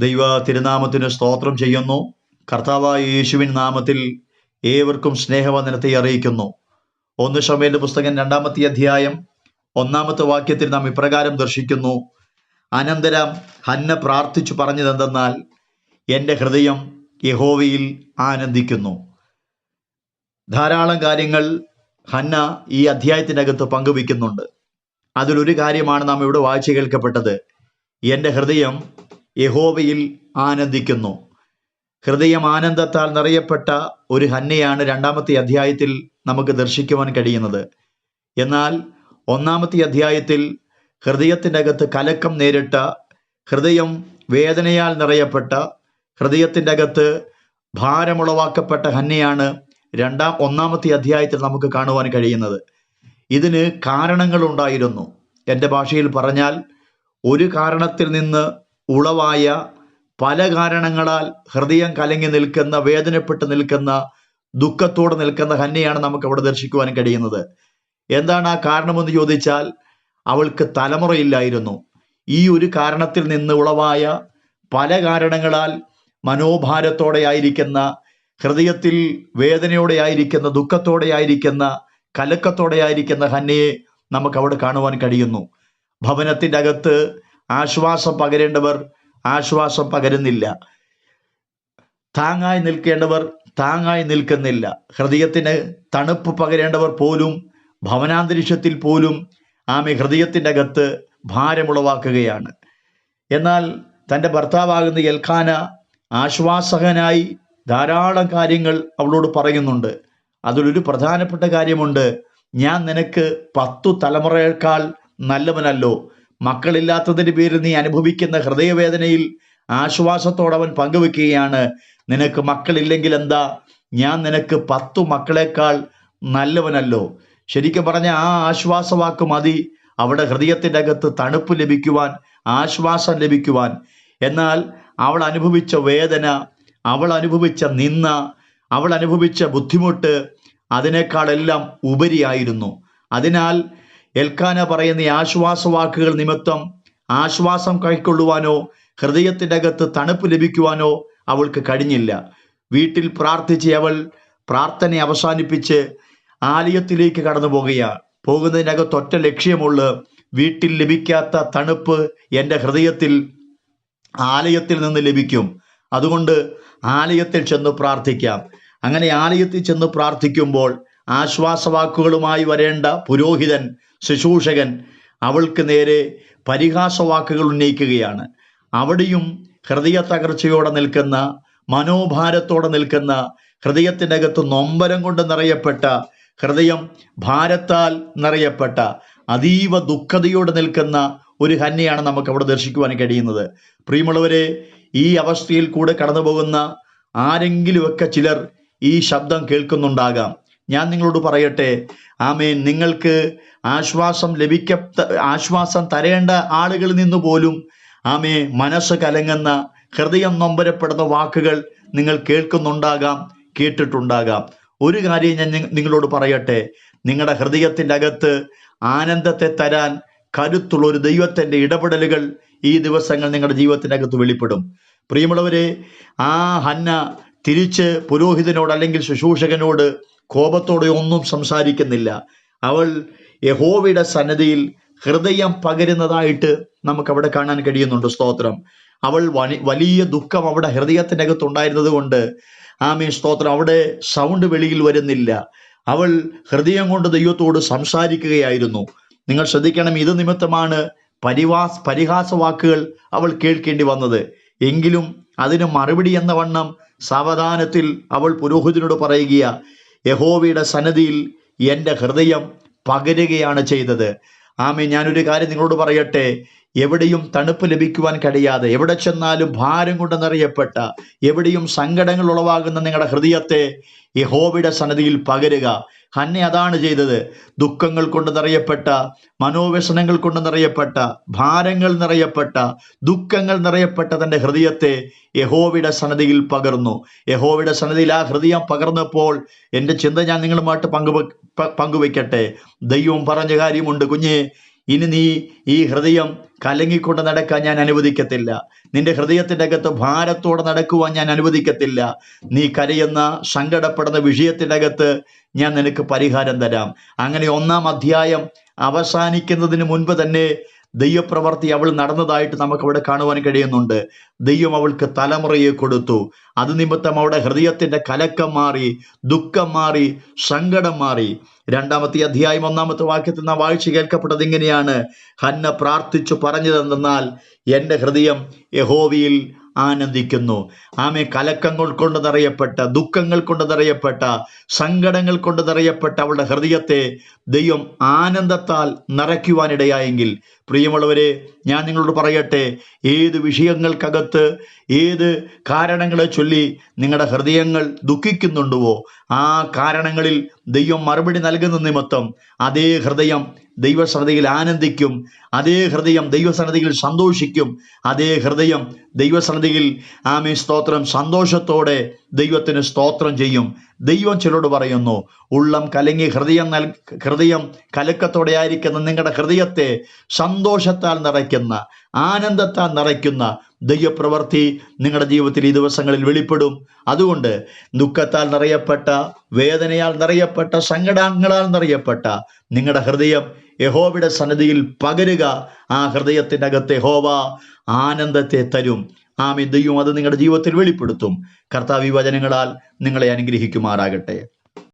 ദൈവ തിരുനാമത്തിന് സ്തോത്രം ചെയ്യുന്നു. കർത്താവായ യേശുവിൻ നാമത്തിൽ ഏവർക്കും സ്നേഹവന്ദനത്തെ അറിയിക്കുന്നു. ഒന്ന് ഷമേന്റെ പുസ്തകം രണ്ടാമത്തെ അധ്യായം ഒന്നാമത്തെ വാക്യത്തിൽ നാം ഇപ്രകാരം ദർശിക്കുന്നു. അനന്തരം ഹന്ന പ്രാർത്ഥിച്ചു പറഞ്ഞതെന്തെന്നാൽ എന്റെ ഹൃദയം യഹോവയിൽ ആനന്ദിക്കുന്നു. ധാരാളം കാര്യങ്ങൾ ഹന്ന ഈ അധ്യായത്തിനകത്ത് പങ്കുവയ്ക്കുന്നുണ്ട്. അതിലൊരു കാര്യമാണ് നാം ഇവിടെ വായിച്ചു കേൾക്കപ്പെട്ടത്. എന്റെ ഹൃദയം യഹോവയിൽ ആനന്ദിക്കുന്നു. ഹൃദയം ആനന്ദത്താൽ നിറയപ്പെട്ട ഒരു ഹന്നയാണ് രണ്ടാമത്തെ അധ്യായത്തിൽ നമുക്ക് ദർശിക്കുവാൻ കഴിയുന്നത്. എന്നാൽ ഒന്നാമത്തെ അധ്യായത്തിൽ ഹൃദയത്തിന്റെ അകത്ത് കലക്കം നേരിട്ട ഹൃദയം വേദനയാൽ നിറയപ്പെട്ട ഹൃദയത്തിന്റെ അകത്ത് ഭാരമുളവാക്കപ്പെട്ട ഹന്നയാണ് രണ്ടാം ഒന്നാമത്തെ അധ്യായത്തിൽ നമുക്ക് കാണുവാൻ കഴിയുന്നത്. ഇതിന് കാരണങ്ങളുണ്ടായിരുന്നു. എന്റെ ഭാഷയിൽ പറഞ്ഞാൽ ഒരു കാരണത്തിൽ നിന്ന് ഉളവായ പല കാരണങ്ങളാൽ ഹൃദയം കലങ്ങി നിൽക്കുന്ന വേദനപ്പെട്ട് നിൽക്കുന്ന ദുഃഖത്തോടെ നിൽക്കുന്ന ഹന്നയാണ് നമുക്ക് അവിടെ ദർശിക്കുവാൻ കഴിയുന്നത്. എന്താണ് ആ കാരണമെന്ന് ചോദിച്ചാൽ അവൾക്ക് തലമുറയില്ലായിരുന്നു. ഈ ഒരു കാരണത്തിൽ നിന്ന് ഉളവായ പല കാരണങ്ങളാൽ മനോഭാരത്തോടെ ആയിരിക്കുന്ന ഹൃദയത്തിൽ വേദനയോടെ ആയിരിക്കുന്ന ദുഃഖത്തോടെ ആയിരിക്കുന്ന കലക്കത്തോടെ ആയിരിക്കുന്ന ഹന്നയെ നമുക്ക് അവിടെ കാണുവാൻ കഴിയുന്നു. ഭവനത്തിന്റെ അകത്ത് ആശ്വാസം പകരേണ്ടവർ ആശ്വാസം പകരുന്നില്ല. താങ്ങായി നിൽക്കേണ്ടവർ താങ്ങായി നിൽക്കുന്നില്ല. ഹൃദയത്തിന് തണുപ്പ് പകരേണ്ടവർ പോലും ഭവനാന്തരീക്ഷത്തിൽ പോലും ആമെ ഹൃദയത്തിന്റെ അകത്ത് ഭാരമുളവാക്കുകയാണ്. എന്നാൽ തന്റെ ഭർത്താവാകുന്ന എൽഖാന ആശ്വാസകനായി ധാരാളം കാര്യങ്ങൾ അവളോട് പറയുന്നുണ്ട്. അതിലൊരു പ്രധാനപ്പെട്ട കാര്യമുണ്ട്. ഞാൻ നിനക്ക് പത്തു തലമുറയേക്കാൾ നല്ലവനല്ലോ. മക്കളില്ലാത്തതിന്റെ പേരിൽ നീ അനുഭവിക്കുന്ന ഹൃദയവേദനയിൽ ആശ്വാസത്തോടെ അവൻ പങ്കുവെക്കുകയാണ്. നിനക്ക് മക്കളില്ലെങ്കിൽ എന്താ? ഞാൻ നിനക്ക് പത്തു മക്കളെക്കാൾ നല്ലവനല്ലോ. ശരിക്കും പറഞ്ഞ ആ ആശ്വാസവാക്ക് മതി. അവിടെ ഹൃദയത്തിന്റെ അകത്ത് തണുപ്പ് ലഭിക്കുവാൻ ആശ്വാസം ലഭിക്കുവാൻ. എന്നാൽ അവൾ അനുഭവിച്ച വേദന അവൾ അനുഭവിച്ച നിന്ന അവൾ അനുഭവിച്ച ബുദ്ധിമുട്ട് അതിനേക്കാളെല്ലാം ഉപരിയായിരുന്നു. അതിനാൽ എൽക്കാന പറയുന്ന ഈ ആശ്വാസവാക്കുകൾ നിമിത്തം ആശ്വാസം കൈക്കൊള്ളുവാനോ ഹൃദയത്തിന്റെ അകത്ത് തണുപ്പ് ലഭിക്കുവാനോ അവൾക്ക് കഴിഞ്ഞില്ല. വീട്ടിൽ പ്രാർത്ഥിച്ച് അവൾ പ്രാർത്ഥന അവസാനിപ്പിച്ച് ആലയത്തിലേക്ക് കടന്നു പോകുകയാണ് പോകുന്നതിനകത്ത് ഒറ്റ ലക്ഷ്യമുള്ള വീട്ടിൽ ലഭിക്കാത്ത തണുപ്പ് എന്റെ ഹൃദയത്തിൽ ആലയത്തിൽ നിന്ന് ലഭിക്കും. അതുകൊണ്ട് ആലയത്തിൽ ചെന്ന് പ്രാർത്ഥിക്കാം. അങ്ങനെ ആലയത്തിൽ ചെന്ന് പ്രാർത്ഥിക്കുമ്പോൾ ആശ്വാസവാക്കുകളുമായി വരേണ്ട പുരോഹിതൻ ശുശ്രൂഷകൻ അവൾക്ക് നേരെ പരിഹാസവാക്കുകൾ ഉന്നയിക്കുകയാണ്. അവിടെയും ഹൃദയ തകർച്ചയോടെ നിൽക്കുന്ന മനോഭാരത്തോടെ നിൽക്കുന്ന ഹൃദയത്തിന്റെ അകത്ത് നൊമ്പരം കൊണ്ട് നിറയപ്പെട്ട ഹൃദയം ഭാരത്താൽ നിറയപ്പെട്ട അതീവ ദുഃഖതയോടെ നിൽക്കുന്ന ഒരു ഹന്നയാണ് നമുക്ക് അവിടെ ദർശിക്കുവാൻ കഴിയുന്നത്. പ്രിയമുള്ളവരെ ഈ അവസ്ഥയിൽ കൂടെ കടന്നു പോകുന്ന ആരെങ്കിലുമൊക്കെ ചിലർ ഈ ശബ്ദം കേൾക്കുന്നുണ്ടാകാം. ഞാൻ നിങ്ങളോട് പറയട്ടെ. ആമേൻ. നിങ്ങൾക്ക് ആശ്വാസം ലഭിക്ക ആശ്വാസം തരേണ്ട ആളുകളിൽ നിന്ന് പോലും ആമേ മനസ്സ് കലങ്ങുന്ന ഹൃദയം നൊമ്പരപ്പെടുന്ന വാക്കുകൾ നിങ്ങൾ കേൾക്കുന്നുണ്ടാകാം കേട്ടിട്ടുണ്ടാകാം. ഒരു കാര്യം ഞാൻ നിങ്ങളോട് പറയട്ടെ. നിങ്ങളുടെ ഹൃദയത്തിന്റെ അകത്ത് ആനന്ദത്തെ തരാൻ കരുത്തുള്ള ഒരു ദൈവത്തിന്റെ ഇടപെടലുകൾ ഈ ദിവസങ്ങൾ നിങ്ങളുടെ ജീവിതത്തിനകത്ത് വെളിപ്പെടും. പ്രിയമുള്ളവരെ ആ ഹന്ന തിരിച്ച് പുരോഹിതനോട് അല്ലെങ്കിൽ ശുശ്രൂഷകനോട് കോപത്തോടെ ഒന്നും സംസാരിക്കുന്നില്ല. അവൾ യഹോവയുടെ സന്നദ്ധിയിൽ ഹൃദയം പകരുന്നതായിട്ട് നമുക്ക് അവിടെ കാണാൻ കഴിയുന്നുണ്ട് സ്തോത്രം. അവൾ വലിയ ദുഃഖം അവിടെ ഹൃദയത്തിനകത്ത് ഉണ്ടായിരുന്നത് കൊണ്ട് ആമേ സ്തോത്രം അവിടെ സൗണ്ട് വെളിയിൽ വരുന്നില്ല. അവൾ ഹൃദയം കൊണ്ട് ദൈവത്തോട് സംസാരിക്കുകയായിരുന്നു. നിങ്ങൾ ശ്രദ്ധിക്കണം ഇത് നിമിത്തമാണ് പരിവാസ് പരിഹാസ വാക്കുകൾ അവൾ കേൾക്കേണ്ടി വന്നത്. എങ്കിലും അതിന് മറുപടി എന്ന വണ്ണം സാവധാനത്തിൽ അവൾ പുരോഹിതനോട് പറയുക യഹോവയുടെ സന്നദ്ധിയിൽ എന്റെ ഹൃദയം പകരുകയാണ് ചെയ്തത്. ആമേ ഞാനൊരു കാര്യം നിങ്ങളോട് പറയട്ടെ. എവിടെയും തണുപ്പ് ലഭിക്കുവാൻ കഴിയാതെ എവിടെ ചെന്നാലും ഭാരം കൊണ്ട് നിറയപ്പെട്ട എവിടെയും സങ്കടങ്ങൾ ഉളവാകുന്ന നിങ്ങളുടെ ഹൃദയത്തെ യഹോവയുടെ സന്നദ്ധിയിൽ പകരുക. ഹന്ന അതാണ് ചെയ്തത്. ദുഃഖങ്ങൾ കൊണ്ട് നിറയപ്പെട്ട മനോവ്യസനങ്ങൾ കൊണ്ട് നിറയപ്പെട്ട ഭാരങ്ങൾ നിറയപ്പെട്ട ദുഃഖങ്ങൾ നിറയപ്പെട്ട തന്റെ ഹൃദയത്തെ യഹോവയുടെ സന്നദ്ധിയിൽ പകർന്നു. യഹോവയുടെ സന്നദ്ധിയിൽ ആ ഹൃദയം പകർന്നപ്പോൾ എന്റെ ചിന്ത ഞാൻ നിങ്ങളുമായിട്ട് പങ്കുവെ പങ്കുവെക്കട്ടെ ദൈവം പറഞ്ഞ കാര്യമുണ്ട്. കുഞ്ഞെ ഇനി നീ ഈ ഹൃദയം കലങ്ങിക്കൊണ്ട് നടക്കാൻ ഞാൻ അനുവദിക്കത്തില്ല. നിന്റെ ഹൃദയത്തിന്റെ അകത്ത് ഭാരത്തോടെ നടക്കുവാൻ ഞാൻ അനുവദിക്കത്തില്ല. നീ കരയുന്ന സങ്കടപ്പെടുന്ന വിഷയത്തിന്റെ അകത്ത് ഞാൻ നിനക്ക് പരിഹാരം തരാം. അങ്ങനെ ഒന്നാം അധ്യായം അവസാനിക്കുന്നതിന് മുൻപ് തന്നെ ദൈവപ്രവർത്തി അവൾ നടന്നതായിട്ട് നമുക്ക് അവിടെ കാണുവാൻ കഴിയുന്നുണ്ട്. ദൈവം അവൾക്ക് തലമുറയെ കൊടുത്തു. അത് നിമിത്തം അവളുടെ ഹൃദയത്തിന്റെ കലക്കം മാറി ദുഃഖം മാറി സങ്കടം മാറി. രണ്ടാമത്തെ അധ്യായം ഒന്നാമത്തെ വാക്യത്തിൽ നാം വായിച്ച് കേൾക്കപ്പെട്ടത് ഇങ്ങനെയാണ്. ഹന്ന പ്രാർത്ഥിച്ചു പറഞ്ഞതെന്നാൽ എന്റെ ഹൃദയം യഹോവയിൽ ആനന്ദിക്കുന്നു. ആമേ കലക്കങ്ങൾ കൊണ്ട് നിറയപ്പെട്ട ദുഃഖങ്ങൾ കൊണ്ട് നിറയപ്പെട്ട സങ്കടങ്ങൾ കൊണ്ട് നിറയപ്പെട്ട അവളുടെ ഹൃദയത്തെ ദൈവം ആനന്ദത്താൽ നിറയ്ക്കുവാനിടയായെങ്കിൽ പ്രിയമുള്ളവരെ ഞാൻ നിങ്ങളോട് പറയട്ടെ ഏത് വിഷയങ്ങൾക്കകത്ത് ഏത് കാരണങ്ങളെ ചൊല്ലി നിങ്ങളുടെ ഹൃദയങ്ങൾ ദുഃഖിക്കുന്നുണ്ടോ ആ കാരണങ്ങളിൽ ദൈവം മറുപടി നൽകുന്ന നിമിത്തം അതേ ഹൃദയം ദൈവസന്നിധിയിൽ ആനന്ദിക്കും. അതേ ഹൃദയം ദൈവസന്നിധിയിൽ സന്തോഷിക്കും. അതേ ഹൃദയം ദൈവസന്നിധിയിൽ ആമേ സ്തോത്രം. സന്തോഷത്തോടെ ദൈവത്തിന് സ്തോത്രം ചെയ്യും. ദൈവം ചിലരോട് പറയുന്നു ഉള്ളം കലങ്ങി ഹൃദയം നൽ ഹൃദയം കലക്കത്തോടെ ആയിരിക്കുന്ന നിങ്ങളുടെ ഹൃദയത്തെ സന്തോഷത്താൽ നിറയ്ക്കുന്ന ആനന്ദത്താൽ നിറയ്ക്കുന്ന ദൈവപ്രവൃത്തി നിങ്ങളുടെ ജീവിതത്തിൽ ഈ ദിവസങ്ങളിൽ വെളിപ്പെടും. അതുകൊണ്ട് ദുഃഖത്താൽ നിറയപ്പെട്ട വേദനയാൽ നിറയപ്പെട്ട സങ്കടങ്ങളാൽ നിറയപ്പെട്ട നിങ്ങളുടെ ഹൃദയം യഹോവയുടെ സന്നദ്ധിയിൽ പകരുക. ആ ഹൃദയത്തിന്റെ അകത്ത് യഹോവ ആനന്ദത്തെ തരും. ആമി ദൈവം അത് നിങ്ങളുടെ ജീവിതത്തിൽ വെളിപ്പെടുത്തും. കർത്താവ് വചനങ്ങളാൽ നിങ്ങളെ അനുഗ്രഹിക്കുമാറാകട്ടെ.